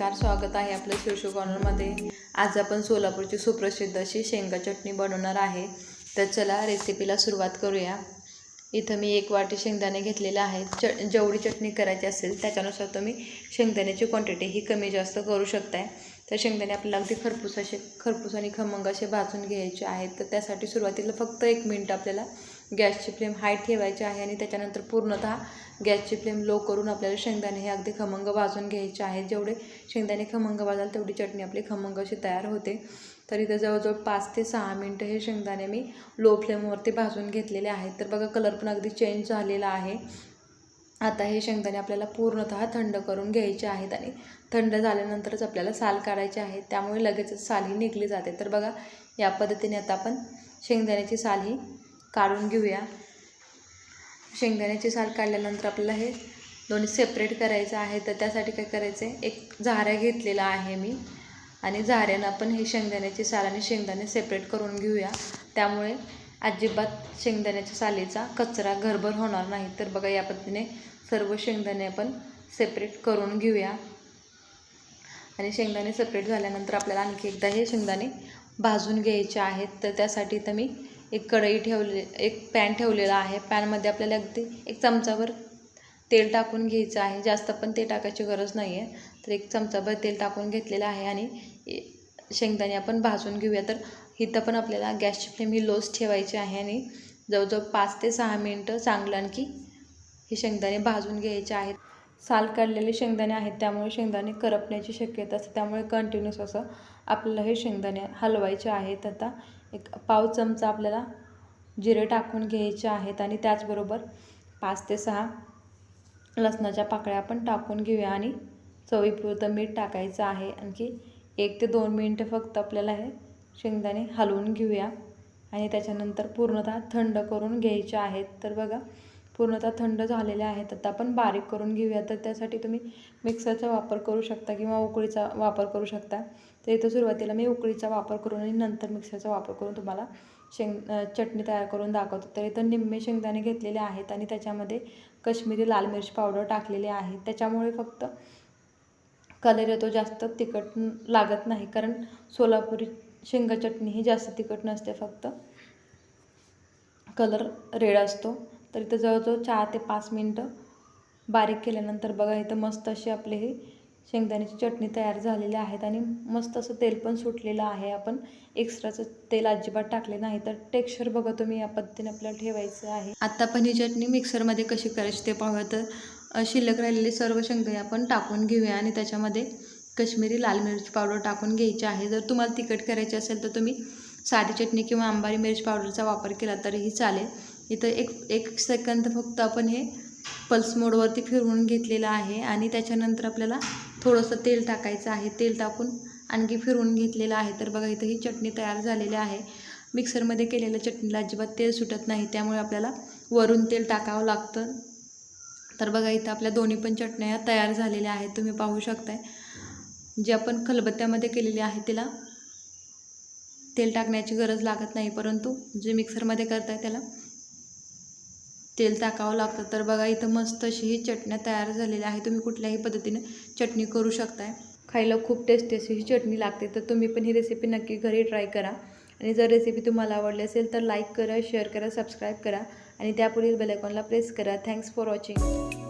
नमस्कार स्वागत आहे आपलं शिवशो कॉर्नरमध्ये आज आपण सोलापूरची सुप्रसिद्ध अशी शेंगा चटणी बनवणार आहे. तर चला रेसिपीला सुरुवात करूया. इथं मी एक वाटी शेंगदाणे घेतलेले आहे च जेवढी चटणी करायची असेल त्याच्यानुसार तुम्ही शेंगदाण्याची क्वांटिटी ही कमी जास्त करू शकताय. तर शेंगदाणे आपल्याला अगदी खरपूस असे खरपूस आणि खमंग असे भाजून घ्यायचे आहेत. तर त्यासाठी सुरुवातीला फक्त एक मिनटं आपल्याला गॅसची फ्लेम हाय ठेवायची आहे आणि त्याच्यानंतर पूर्णतः गॅसची फ्लेम लो करून आपल्याला शेंगदाणे हे अगदी खमंग भाजून घ्यायचे आहेत. जेवढे शेंगदाणे खमंग भाजाल तेवढी चटणी आपली खमंग अशी तयार होते. तर इथं जवळजवळ पाच ते सहा मिनटं हे शेंगदाणे मी लो फ्लेमवरती भाजून घेतलेले आहेत. तर बघा कलर पण अगदी चेंज झालेला आहे. आता हे शेंगदाणे आपल्याला पूर्णतः थंड करून घ्यायचे आहेत आणि थंड झाल्यानंतरच आपल्याला साल काढायचे आहे. त्यामुळे लगेचच साल ही निघली जाते. तर बघा या पद्धतीने आता आपण शेंगदाण्याची साल ही काढून घेऊया. शेंगदाण्याची साल काढल्यानंतर आपल्याला हे दोन्ही सेपरेट करायचं आहे. तर त्यासाठी काय करायचं आहे एक झाऱ्या घेतलेला आहे मी. आणि झाऱ्यानं आपण हे शेंगदाण्याची साल आणि शेंगदाणे सेपरेट करून घेऊया. त्यामुळे अजिबात शेंगदाण्याच्या सालीचा कचरा घरभर होणार नाही. तर बघा या पद्धतीने सर्व शेंगदाणे आपण सेपरेट करून घेऊया. आणि शेंगदाणे सेपरेट झाल्यानंतर आपल्याला आणखी एकदा हे शेंगदाणे भाजून घ्यायचे आहेत. तर त्यासाठी तर मी एक कढई ठेवले एक पॅन ठेवलेला आहे. पॅनमध्ये आपल्याला अगदी एक चमचाभर तेल टाकून घ्यायचं आहे. जास्त पण ते टाकायची गरज नाही आहे तर एक चमचाभर तेल टाकून घेतलेलं आहे आणि शेंगदाणे आपण भाजून घेऊया. तर इथं पण आपल्याला गॅसची फ्लेम ही लोच ठेवायची आहे आणि जवळजवळ पाच ते सहा मिनटं चांगलं आणखी हे शेंगदाणे भाजून घ्यायचे आहेत. साल काढलेले शेंगदाणे आहेत. त्यामुळे शेंगदाणे करपण्याची शक्यता असते. त्यामुळे कंटिन्यूस असं आपल्याला हे शेंगदाणे हलवायचे आहेत. आता एक पाव चमचा आपल्याला जिरे टाकून घ्यायचे आहेत आणि त्याचबरोबर पाच ते सहा लसणाच्या पाकळ्या आपण टाकून घेऊया आणि चवीपुरतं मीठ टाकायचं आहे. आणखी एक ते दोन मिनटं फक्त आपल्याला हे शेंगदाणे हलवून घेऊया आणि त्याच्यानंतर पूर्णतः थंड करून घ्यायचे आहेत. तर बघा पूर्णतः थंड झालेले आहेत. आता आपण बारीक करून घेऊया. तर त्यासाठी तुम्ही मिक्सरचा वापर करू शकता किंवा उकळीचा वापर करू शकता. तर इथं सुरुवातीला मी उकळीचा वापर करून आणि नंतर मिक्सरचा वापर करून तुम्हाला शेंग चटणी तयार करून दाखवतो. तर इथं निम्मे शेंगदाणे घेतलेले आहेत आणि त्याच्यामध्ये कश्मीरी लाल मिरची पावडर टाकलेली आहे. त्याच्यामुळे फक्त कलर येतो जास्त तिखट लागत नाही. कारण सोलापुरी शेंगा चटणी ही जास्त तिखट नसते. फक्त कलर रेड असतो. तर इथं जवळजवळ चार ते पाच मिनटं बारीक केल्यानंतर बघा इथं मस्त अशी आपले हे शेंगदाण्याची चटणी तयार झालेली आहेत आणि मस्त असं तेल पण सुटलेलं आहे. आपण एक्स्ट्राचं तेल अजिबात टाकले नाही. तर टेक्स्चर बघा तुम्ही या पद्धतीने आपल्याला ठेवायचं आहे. आत्ता पण ही चटणी मिक्सरमध्ये कशी करायची ते पाहूया. तर शिल्लक राहिलेले सर्व शेंगदाणे आपण टाकून घेऊया आणि त्याच्यामध्ये कश्मीरी लाल मिरची पावडर टाकून घ्यायची आहे. जर तुम्हाला तिखट करायची असेल तर तुम्ही साधी चटणी किंवा आंबारी मिरची पावडरचा वापर केला तरीही चालेल. इथं एक एक सेकंद फक्त आपण हे पल्स मोडवरती फिरवून घेतलेलं आहे आणि त्याच्यानंतर आपल्याला थोडंसं तेल टाकायचं आहे. तेल टाकून आणखी फिरवून घेतलेलं आहे. तर बघा इथं ही चटणी तयार झालेली आहे. मिक्सरमध्ये केलेल्या चटणीला अजिबात तेल सुटत नाही. त्यामुळे आपल्याला वरून तेल टाकावं लागतं. तर बघा इथं आपल्या दोन्ही पण चटण्या तयार झालेल्या आहेत. तुम्ही पाहू शकताय. जे आपण खलबत्त्यामध्ये केलेली आहे तिला तेल टाकण्याची गरज लागत नाही. परंतु जे मिक्सरमध्ये करताय त्याला तेल टाकावं लागतं. तर बघा इथं मस्त अशी ही चटण्या तयार झालेल्या आहे तुम्ही कुठल्याही पद्धतीने चटणी करू शकताय. खायला खूप टेस्टी अशी ही चटणी लागते. तर तुम्ही पण ही रेसिपी नक्की घरी ट्राय करा. आणि जर रेसिपी तुम्हाला आवडली असेल तर लाईक करा शेअर करा सबस्क्राईब करा. आणि त्यापुढील बेलायकॉनला प्रेस करा. Thanks for watching